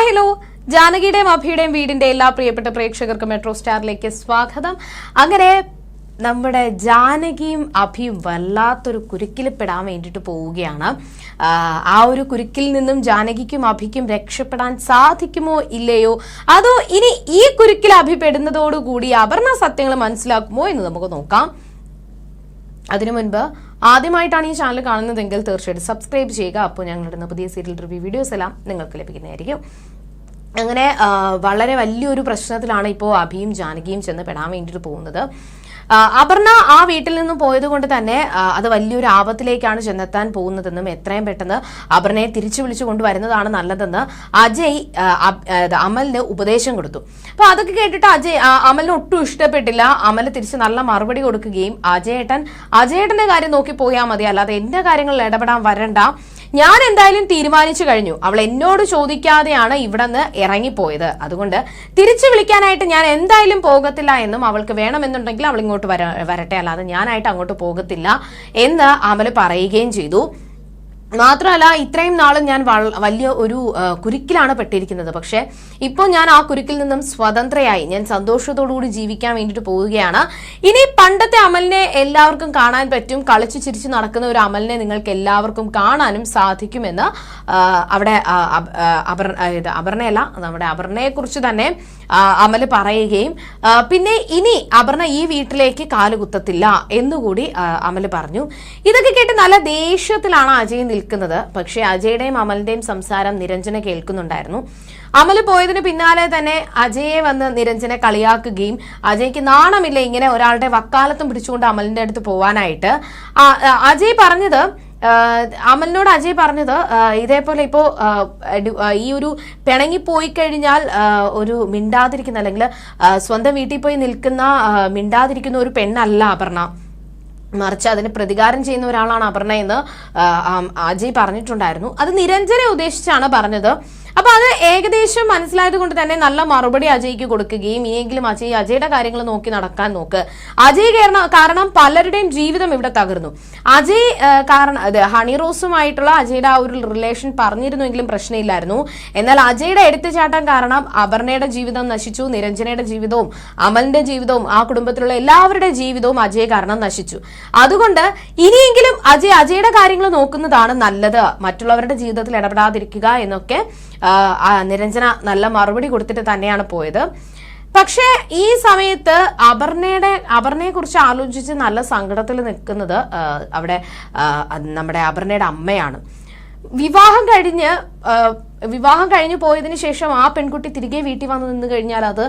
Hi hello. ജാനകിയുടെയും അഭിയുടെയും വീടിന്റെ എല്ലാ പ്രിയപ്പെട്ട പ്രേക്ഷകർക്കും മെട്രോ സ്റ്റാറിലേക്ക് സ്വാഗതം. അങ്ങനെ നമ്മുടെ ജാനകിയും അഭിയും വല്ലാത്തൊരു കുരുക്കിൽ പെടാൻ വേണ്ടിയിട്ട് പോവുകയാണ്. ആ, ഒരു കുരുക്കിൽ നിന്നും ജാനകിക്കും അഭിക്കും രക്ഷപ്പെടാൻ സാധിക്കുമോ ഇല്ലയോ? അതോ ഇനി ഈ കുരുക്കിൽ അഭി പെടുന്നതോടുകൂടി അപർണ സത്യങ്ങൾ മനസ്സിലാക്കുമോ എന്ന് നമുക്ക് നോക്കാം. അതിനു മുൻപ് ആദ്യമായിട്ടാണ് ഈ ചാനൽ കാണുന്നതെങ്കിൽ തീർച്ചയായിട്ടും സബ്സ്ക്രൈബ് ചെയ്യുക. അപ്പോൾ ഞങ്ങളുടെ പുതിയ സീരിയൽ റിവ്യൂ വീഡിയോസ് എല്ലാം നിങ്ങൾക്ക് ലഭിക്കുന്നതായിരിക്കും. അങ്ങനെ വളരെ വലിയൊരു പ്രശ്നത്തിലാണ് ഇപ്പോൾ അഭിയും ജാനകിയും ചെന്ന് പെടാൻ വേണ്ടിയിട്ട് പോകുന്നത്. അപർണ ആ വീട്ടിൽ നിന്നും പോയത് കൊണ്ട് തന്നെ അത് വലിയൊരു ആപത്തിലേക്കാണ് ചെന്നെത്താൻ പോകുന്നതെന്നും എത്രയും പെട്ടെന്ന് അപർണയെ തിരിച്ചു വിളിച്ചു കൊണ്ടുവരുന്നതാണ് നല്ലതെന്ന് അജയ് അമലിന് ഉപദേശം കൊടുത്തു. അപ്പൊ അതൊക്കെ കേട്ടിട്ട് അജയ് അമലിന് ഒട്ടും ഇഷ്ടപ്പെട്ടില്ല. അമൽ തിരിച്ച് നല്ല മറുപടി കൊടുക്കുകയും അജയേട്ടൻ അജയേട്ടന്റെ കാര്യം നോക്കി പോയാൽ മതി. അല്ലാതെ എന്റെ കാര്യങ്ങളിൽ ഇടപെടാൻ വരണ്ട. ഞാൻ എന്തായാലും തീരുമാനിച്ചു കഴിഞ്ഞു. അവൾ എന്നോട് ചോദിക്കാതെയാണ് ഇവിടെ നിന്ന് ഇറങ്ങിപ്പോയത്. അതുകൊണ്ട് തിരിച്ചു വിളിക്കാനായിട്ട് ഞാൻ എന്തായാലും പോകത്തില്ല എന്നും അവൾക്ക് വേണമെന്നുണ്ടെങ്കിൽ അവൾ ഇങ്ങോട്ട് വര വരട്ടെ. അല്ലാതെ ഞാനായിട്ട് അങ്ങോട്ട് പോകത്തില്ല എന്ന് അമൽ പറയുകയും ചെയ്തു. മാത്രമല്ല ഇത്രയും നാളും ഞാൻ വലിയ ഒരു കുരുക്കിലാണ് പെട്ടിരിക്കുന്നത്. പക്ഷേ ഇപ്പോൾ ഞാൻ ആ കുരുക്കിൽ നിന്നും സ്വതന്ത്രയായി. ഞാൻ സന്തോഷത്തോടുകൂടി ജീവിക്കാൻ വേണ്ടിയിട്ട് പോവുകയാണ്. ഇനി പണ്ടത്തെ അമലിനെ എല്ലാവർക്കും കാണാൻ പറ്റും. കളിച്ചു ചിരിച്ചു നടക്കുന്ന ഒരു അമലിനെ നിങ്ങൾക്ക് എല്ലാവർക്കും കാണാനും സാധിക്കുമെന്ന് അവിടെ അപർ അപർണയല്ല നമ്മുടെ അപർണയെ കുറിച്ച് തന്നെ അമൽ പറയുകയും പിന്നെ ഇനി അപർണ ഈ വീട്ടിലേക്ക് കാലുകുത്തത്തില്ല എന്നുകൂടി അമൽ പറഞ്ഞു. ഇതൊക്കെ കേട്ട് നല്ല ദേഷ്യത്തിലാണ് അജയ് നിൽക്കുന്നത്. പക്ഷേ അജയുടെയും അമലിന്റെയും സംസാരം നിരഞ്ജന കേൾക്കുന്നുണ്ടായിരുന്നു. അമൽ പോയതിന് പിന്നാലെ തന്നെ അജയെ വന്ന് നിരഞ്ജനെ കളിയാക്കുകയും അജയ്ക്ക് നാണമില്ല ഇങ്ങനെ ഒരാളുടെ വക്കാലത്തും പിടിച്ചുകൊണ്ട് അമലിന്റെ അടുത്ത് പോവാനായിട്ട്. അജയ് പറഞ്ഞത് അമലിനോട് അജയ് പറഞ്ഞത് ഇതേപോലെ ഇപ്പോ ആഹ് ഡി- ആഹ് ഈ ഒരു പിണങ്ങിപ്പോയി കഴിഞ്ഞാൽ ഒരു മിണ്ടാതിരിക്കുന്ന അല്ലെങ്കിൽ സ്വന്തം വീട്ടിൽ പോയി നിൽക്കുന്ന മിണ്ടാതിരിക്കുന്ന ഒരു പെണ്ണല്ല അപർണ. മറിച്ച് അതിന് പ്രതികാരം ചെയ്യുന്ന ഒരാളാണ് അപർണ എന്ന് അജയ് പറഞ്ഞിട്ടുണ്ടായിരുന്നു. അത് നിരഞ്ജനെ ഉദ്ദേശിച്ചാണ് പറഞ്ഞത്. അപ്പൊ അത് ഏകദേശം മനസ്സിലായത് കൊണ്ട് തന്നെ നല്ല മറുപടി അജയ്ക്ക് കൊടുക്കുകയും ഇനിയെങ്കിലും അജയ് അജയുടെ കാര്യങ്ങൾ നോക്കി നടക്കാൻ നോക്ക്. അജയ് കാരണം കാരണം പലരുടെയും ജീവിതം ഇവിടെ തകർന്നു. അജയ് കാരണം അത് ഹണി റോസുമായിട്ടുള്ള അജയുടെ ആ ഒരു റിലേഷൻ പറഞ്ഞിരുന്നുവെങ്കിലും പ്രശ്നമില്ലായിരുന്നു. എന്നാൽ അജയുടെ എടുത്തുചാട്ടം കാരണം അപർണയുടെ ജീവിതം നശിച്ചു നിരഞ്ജനയുടെ ജീവിതവും അമലിന്റെ ജീവിതവും ആ കുടുംബത്തിലുള്ള എല്ലാവരുടെ ജീവിതവും അജയ് കാരണം നശിച്ചു. അതുകൊണ്ട് ഇനിയെങ്കിലും അജയ് അജയുടെ കാര്യങ്ങൾ നോക്കുന്നതാണ് നല്ലത്. മറ്റുള്ളവരുടെ ജീവിതത്തിൽ ഇടപെടാതിരിക്കുക എന്നൊക്കെ നിരഞ്ജന നല്ല മറുപടി കൊടുത്തിട്ട് തന്നെയാണ് പോയത്. പക്ഷേ ഈ സമയത്ത് അപർണയുടെ അപർണയെ കുറിച്ച് ആലോചിച്ച് നല്ല സങ്കടത്തിൽ നിൽക്കുന്നത് അവിടെ നമ്മുടെ അപർണയുടെ അമ്മയാണ്. വിവാഹം കഴിഞ്ഞ് വിവാഹം കഴിഞ്ഞു പോയതിനു ശേഷം ആ പെൺകുട്ടി തിരികെ വീട്ടിൽ വന്നു നിന്ന് കഴിഞ്ഞാൽ അത്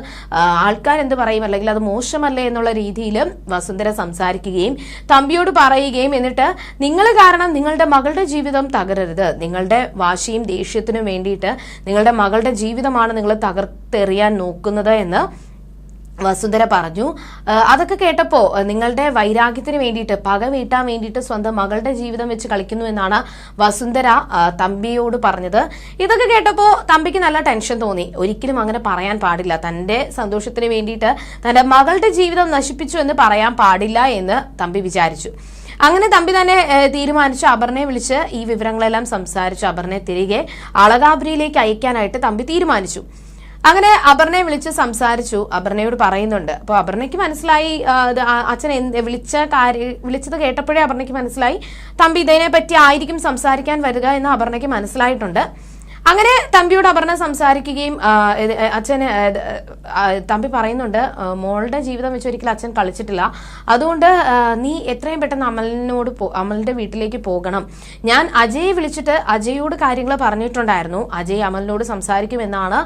ആൾക്കാർ എന്ത് പറയും? അല്ലെങ്കിൽ അത് മോശമല്ലേ എന്നുള്ള രീതിയിൽ വസുന്ധര സംസാരിക്കുകയും തമ്പിയോട് പറയുകയും എന്നിട്ട് നിങ്ങൾ കാരണം നിങ്ങളുടെ മകളുടെ ജീവിതം തകരരുത്. നിങ്ങളുടെ വാശിയും ദേഷ്യത്തിനും വേണ്ടിയിട്ട് നിങ്ങളുടെ മകളുടെ ജീവിതമാണ് നിങ്ങൾ തകർത്തെറിയാൻ നോക്കുന്നത് എന്ന് വസുന്ധര പറഞ്ഞു. അതൊക്കെ കേട്ടപ്പോ നിങ്ങളുടെ വൈരാഗ്യത്തിന് വേണ്ടിയിട്ട് പക വീട്ടാൻ വേണ്ടിയിട്ട് സ്വന്തം മകളുടെ ജീവിതം വെച്ച് കളിക്കുന്നു എന്നാണ് വസുന്ധര തമ്പിയോട് പറഞ്ഞത്. ഇതൊക്കെ കേട്ടപ്പോ തമ്പിക്ക് നല്ല ടെൻഷൻ തോന്നി. ഒരിക്കലും അങ്ങനെ പറയാൻ പാടില്ല. തന്റെ സന്തോഷത്തിന് വേണ്ടിയിട്ട് തന്റെ മകളുടെ ജീവിതം നശിപ്പിച്ചു എന്ന് പറയാൻ പാടില്ല എന്ന് തമ്പി വിചാരിച്ചു. അങ്ങനെ തമ്പി തന്നെ തീരുമാനിച്ചു. അപർണയെ വിളിച്ച് ഈ വിവരങ്ങളെല്ലാം സംസാരിച്ചു. അപർണയെ തിരികെ അളകാപുരിയിലേക്ക് അയക്കാനായിട്ട് തമ്പി തീരുമാനിച്ചു. അങ്ങനെ അപർണയെ വിളിച്ച് സംസാരിച്ചു. അപർണയോട് പറയുന്നുണ്ട്. അപ്പോൾ അപർണയ്ക്ക് മനസ്സിലായി അച്ഛൻ വിളിച്ച കാര്യം വിളിച്ചത് കേട്ടപ്പോഴേ അപർണയ്ക്ക് മനസ്സിലായി തമ്പി ഇതിനെ പറ്റി ആയിരിക്കും സംസാരിക്കാൻ വരിക എന്ന് അപർണയ്ക്ക് മനസ്സിലായിട്ടുണ്ട്. അങ്ങനെ തമ്പിയോട് അപർണ സംസാരിക്കുകയും അച്ഛന് തമ്പി പറയുന്നുണ്ട് മോളുടെ ജീവിതം വെച്ച് ഒരിക്കലും അച്ഛൻ കളിച്ചിട്ടില്ല. അതുകൊണ്ട് നീ എത്രയും പെട്ടെന്ന് അമലിനോട് അമലിന്റെ വീട്ടിലേക്ക് പോകണം. ഞാൻ അജയെ വിളിച്ചിട്ട് അജയോട് കാര്യങ്ങൾ പറഞ്ഞിട്ടുണ്ടായിരുന്നു. അജയ് അമലിനോട് സംസാരിക്കുമെന്നാണ്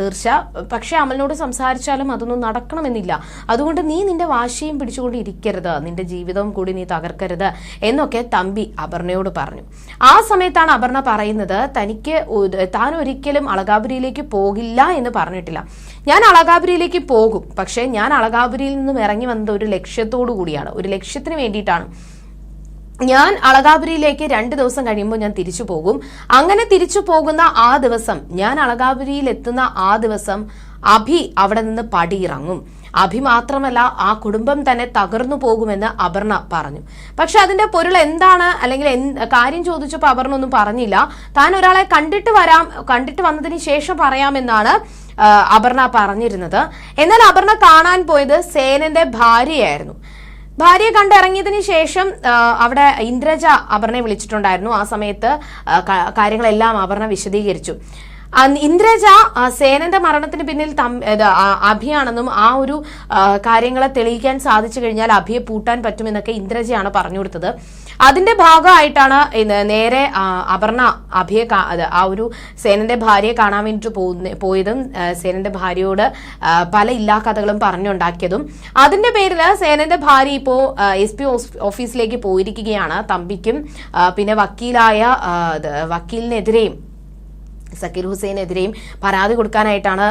തീർച്ച. പക്ഷെ അമലിനോട് സംസാരിച്ചാലും അതൊന്നും നടക്കണമെന്നില്ല. അതുകൊണ്ട് നീ നിന്റെ വാശിയും പിടിച്ചുകൊണ്ട് ഇരിക്കരുത്. നിന്റെ ജീവിതവും കൂടി നീ തകർക്കരുത്. എന്നൊക്കെ തമ്പി അപർണയോട് പറഞ്ഞു. ആ സമയത്താണ് അപർണ പറയുന്നത് തനിക്ക് താൻ ഒരിക്കലും അളകാപുരിയിലേക്ക് പോകില്ല എന്ന് പറഞ്ഞിട്ടില്ല. ഞാൻ അളകാപുരിയിലേക്ക് പോകും. പക്ഷേ ഞാൻ അളകാപുരിയിൽ നിന്നും ഇറങ്ങി വന്നത് ഒരു ലക്ഷ്യത്തോടു കൂടിയാണ്. ഒരു ലക്ഷ്യത്തിന് വേണ്ടിയിട്ടാണ്. ഞാൻ അളകാപുരിയിലേക്ക് രണ്ട് ദിവസം കഴിയുമ്പോൾ ഞാൻ തിരിച്ചു പോകും. അങ്ങനെ തിരിച്ചു പോകുന്ന ആ ദിവസം ഞാൻ അളകാപുരിയിൽ എത്തുന്ന ആ ദിവസം അഭി അവിടെ നിന്ന് പടിയിറങ്ങും. അഭി മാത്രമല്ല ആ കുടുംബം തന്നെ തകർന്നു പോകുമെന്ന് അപർണ പറഞ്ഞു. പക്ഷെ അതിന്റെ പൊരുൾ എന്താണ്? അല്ലെങ്കിൽ കാര്യം ചോദിച്ചപ്പോൾ അപർണ ഒന്നും പറഞ്ഞില്ല. താൻ ഒരാളെ കണ്ടിട്ട് വരാം കണ്ടിട്ട് വന്നതിന് ശേഷം പറയാമെന്നാണ് അപർണ പറഞ്ഞിരുന്നത്. എന്നാൽ അപർണ കാണാൻ പോയത് സേനന്റെ ഭാര്യയായിരുന്നു. ഭാര്യയെ കണ്ടിറങ്ങിയതിന് ശേഷം അവിടെ ഇന്ദ്രജ അപർണയെ വിളിച്ചിട്ടുണ്ടായിരുന്നു. ആ സമയത്ത് കാര്യങ്ങളെല്ലാം അപർണ വിശദീകരിച്ചു. ഇന്ദ്രജ സേനന്റെ മരണത്തിന് പിന്നിൽ അഭിയാണെന്നും ആ ഒരു കാര്യങ്ങളെ തെളിയിക്കാൻ സാധിച്ചു കഴിഞ്ഞാൽ അഭിയെ പൂട്ടാൻ പറ്റുമെന്നൊക്കെ ഇന്ദ്രജയാണ് പറഞ്ഞു കൊടുത്തത്. അതിന്റെ ഭാഗമായിട്ടാണ് നേരെ അപർണ അഭിയെ ആ ഒരു സേനന്റെ ഭാര്യയെ കാണാൻ വേണ്ടിയിട്ട് പോയതും സേനന്റെ ഭാര്യയോട് പല ഇല്ലാ കഥകളും പറഞ്ഞുണ്ടാക്കിയതും. അതിന്റെ പേരിൽ സേനന്റെ ഭാര്യ ഇപ്പോ എസ് പി ഓഫീസിലേക്ക് പോയിരിക്കുകയാണ് തമ്പിക്കും പിന്നെ വക്കീലായ വക്കീലിനെതിരെയും സക്കീർ ഹുസൈനെതിരെയും പരാതി കൊടുക്കാനായിട്ടാണ്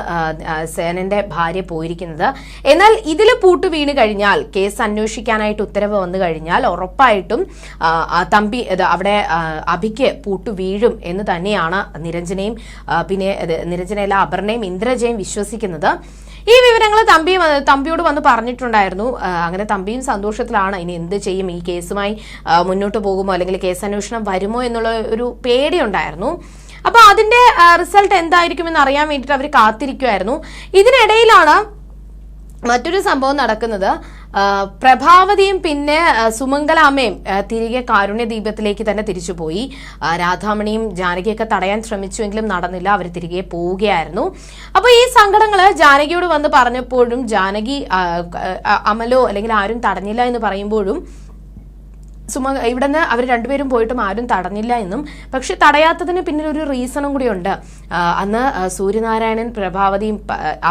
സേനന്റെ ഭാര്യ പോയിരിക്കുന്നത്. എന്നാൽ ഇതിൽ പൂട്ട് വീണ് കഴിഞ്ഞാൽ കേസ് അന്വേഷിക്കാനായിട്ട് ഉത്തരവ് വന്നു കഴിഞ്ഞാൽ ഉറപ്പായിട്ടും തമ്പി അവിടെ അഭിക്ക് പൂട്ട് വീഴും എന്ന് തന്നെയാണ് നിരഞ്ജനയും പിന്നെ നിരഞ്ജനയല്ല അപർണയും ഇന്ദ്രജയും വിശ്വസിക്കുന്നത്. ഈ വിവരങ്ങൾ തമ്പി തമ്പിയോട് വന്ന് പറഞ്ഞിട്ടുണ്ടായിരുന്നു. അങ്ങനെ തമ്പിയും സന്തോഷത്തിലാണ്. ഇനി എന്ത് ചെയ്യും? ഈ കേസുമായി മുന്നോട്ട് പോകുമോ? അല്ലെങ്കിൽ കേസ് അന്വേഷണം വരുമോ എന്നുള്ള ഒരു പേടിയുണ്ടായിരുന്നു അപ്പൊ അതിന്റെ റിസൾട്ട് എന്തായിരിക്കും എന്ന് അറിയാൻ വേണ്ടിട്ട് അവർ കാത്തിരിക്കുമായിരുന്നു ഇതിനിടയിലാണ് മറ്റൊരു സംഭവം നടക്കുന്നത്. പ്രഭാവതിയും പിന്നെ സുമംഗലാമ്മയും തിരികെ കാരുണ്യദീപത്തിലേക്ക് തന്നെ തിരിച്ചുപോയി. രാധാമണിയും ജാനകിയൊക്കെ തടയാൻ ശ്രമിച്ചുവെങ്കിലും നടന്നില്ല. അവർ തിരികെ പോവുകയായിരുന്നു. അപ്പോൾ ഈ സങ്കടങ്ങൾ ജാനകിയോട് വന്ന് പറഞ്ഞപ്പോഴും ജാനകി അമലോ അല്ലെങ്കിൽ ആരും തടഞ്ഞില്ല എന്ന് പറയുമ്പോഴും സുമ ഇവിടുന്ന് അവർ രണ്ടുപേരും പോയിട്ടും ആരും തടഞ്ഞില്ല എന്നും. പക്ഷെ തടയാത്തതിന് പിന്നിൽ ഒരു റീസണും കൂടിയുണ്ട് അന്ന് സൂര്യനാരായണൻ പ്രഭാവതിയും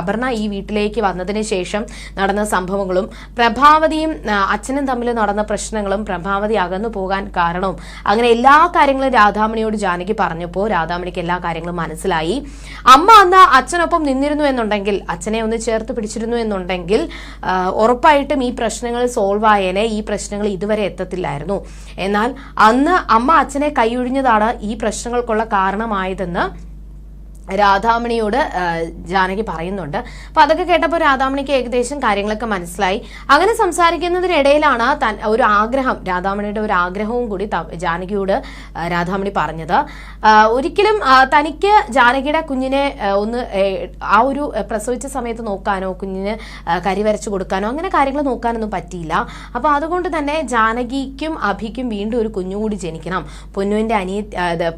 അപർണ ഈ വീട്ടിലേക്ക് വന്നതിന് ശേഷം നടന്ന സംഭവങ്ങളും പ്രഭാവതിയും അച്ഛനും തമ്മിൽ നടന്ന പ്രശ്നങ്ങളും പ്രഭാവതി അകന്നു പോകാൻ കാരണവും അങ്ങനെ എല്ലാ കാര്യങ്ങളും രാധാമണിയോട് ജാനകി പറഞ്ഞപ്പോൾ രാധാമണിക്ക് എല്ലാ കാര്യങ്ങളും മനസ്സിലായി. അമ്മ അന്ന് അച്ഛനൊപ്പം നിന്നിരുന്നു എന്നുണ്ടെങ്കിൽ അച്ഛനെ ഒന്ന് ചേർത്ത് പിടിച്ചിരുന്നു എന്നുണ്ടെങ്കിൽ ഉറപ്പായിട്ടും ഈ പ്രശ്നങ്ങൾ സോൾവ് ആയേനെ ഈ പ്രശ്നങ്ങൾ ഇതുവരെ എത്തത്തില്ലായിരുന്നു. എന്നാൽ അന്ന് അമ്മ അച്ഛനെ കൈയൊഴിഞ്ഞതാണ് ഈ പ്രശ്നങ്ങൾക്കുള്ള കാരണമായതെന്ന് രാധാമണിയോട് ജാനകി പറയുന്നുണ്ട്. അപ്പൊ അതൊക്കെ കേട്ടപ്പോൾ രാധാമണിക്ക് ഏകദേശം കാര്യങ്ങളൊക്കെ മനസ്സിലായി. അങ്ങനെ സംസാരിക്കുന്നതിനിടയിലാണ് ഒരു ആഗ്രഹം രാധാമണിയുടെ ഒരു ആഗ്രഹവും കൂടി ജാനകിയോട് രാധാമണി പറഞ്ഞത്. ഒരിക്കലും തനിക്ക് ജാനകിയുടെ കുഞ്ഞിനെ ഒന്ന് ആ ഒരു പ്രസവിച്ച സമയത്ത് നോക്കാനോ കുഞ്ഞിന് കരി വരച്ചു കൊടുക്കാനോ അങ്ങനെ കാര്യങ്ങൾ നോക്കാനൊന്നും പറ്റിയില്ല. അപ്പൊ അതുകൊണ്ട് തന്നെ ജാനകിക്കും അഭിക്കും വീണ്ടും ഒരു കുഞ്ഞുകൂടി ജനിക്കണം. പൊന്നുവിന്റെ അനിയ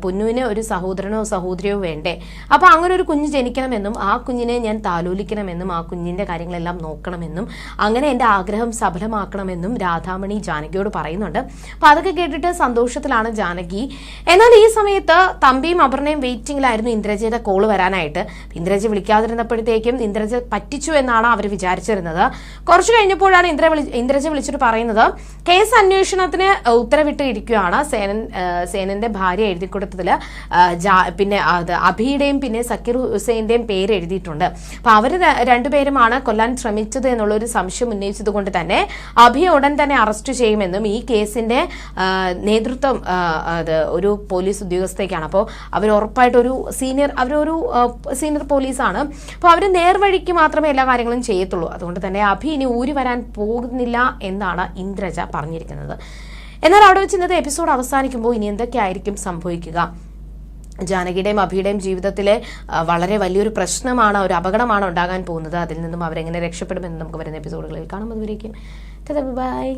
പൊന്നുവിന് ഒരു സഹോദരനോ സഹോദരിയോ വേണ്ടേ. അപ്പൊ അങ്ങനെ ഒരു കുഞ്ഞ് ജനിക്കണമെന്നും ആ കുഞ്ഞിനെ ഞാൻ താലോലിക്കണമെന്നും ആ കുഞ്ഞിന്റെ കാര്യങ്ങളെല്ലാം നോക്കണമെന്നും അങ്ങനെ എന്റെ ആഗ്രഹം സഫലമാക്കണമെന്നും രാധാമണി ജാനകിയോട് പറയുന്നുണ്ട്. അപ്പൊ അതൊക്കെ കേട്ടിട്ട് സന്തോഷത്തിലാണ് ജാനകി. എന്നാൽ ഈ സമയത്ത് തമ്പിയും അപർണയും വെയിറ്റിംഗിലായിരുന്നു ഇന്ദ്രജയുടെ കോൾ വരാനായിട്ട്. ഇന്ദ്രജ വിളിക്കാതിരുന്നപ്പോഴത്തേക്കും ഇന്ദ്രജ പറ്റിച്ചു എന്നാണ് അവർ വിചാരിച്ചിരുന്നത്. കുറച്ചു കഴിഞ്ഞപ്പോഴാണ് ഇന്ദ്ര വിളി ഇന്ദ്രജ വിളിച്ചിട്ട് പറയുന്നത് കേസ് അന്വേഷണത്തിന് ഉത്തരവിട്ട് ഇരിക്കുകയാണ് സേനൻ സേനന്റെ ഭാര്യ എഴുതി കൊടുത്തതിൽ പിന്നെ അത് അഭിയുടെയും പിന്നെ സക്കീർ ഹുസൈന്റെയും പേര് എഴുതിയിട്ടുണ്ട്. അപ്പോൾ അവർ രണ്ടുപേരുമാണ് കൊല്ലാൻ ശ്രമിച്ചത് എന്നുള്ളൊരു സംശയം ഉന്നയിച്ചതുകൊണ്ട് തന്നെ അഭിയെ ഉടൻ തന്നെ അറസ്റ്റ് ചെയ്യുമെന്നും ഈ കേസിന്റെ നേതൃത്വം അത് ഒരു പോലീസ് ഉദ്യോഗസ്ഥയ്ക്കാണ്. അപ്പോൾ അവർ ഉറപ്പായിട്ട് ഒരു സീനിയർ അവരൊരു സീനിയർ പോലീസാണ്. അപ്പോൾ അവർ നേർവഴിക്ക് മാത്രമേ എല്ലാ കാര്യങ്ങളും ചെയ്യത്തുള്ളൂ. അതുകൊണ്ട് തന്നെ അഭി ഇനി ഊരി വരാൻ പോകുന്നില്ല എന്നാണ് ഇന്ദ്രജ പറഞ്ഞിരിക്കുന്നത്. എന്നാൽ അവിടെ വെച്ച് ഇന്നത്തെ എപ്പിസോഡ് അവസാനിക്കുമ്പോൾ ഇനി എന്തൊക്കെയായിരിക്കും സംഭവിക്കുക? ജാനകിയുടെയും അഭിയുടെയും ജീവിതത്തിലെ വളരെ വലിയൊരു പ്രശ്നമാണ് ഒരു അപകടമാണ് ഉണ്ടാകാൻ പോകുന്നത്. അതിൽ നിന്നും അവരെങ്ങനെ രക്ഷപ്പെടുമെന്ന് നമുക്ക് വരുന്ന എപ്പിസോഡുകളിൽ കാണാം. അതുവരേക്കും. ബൈ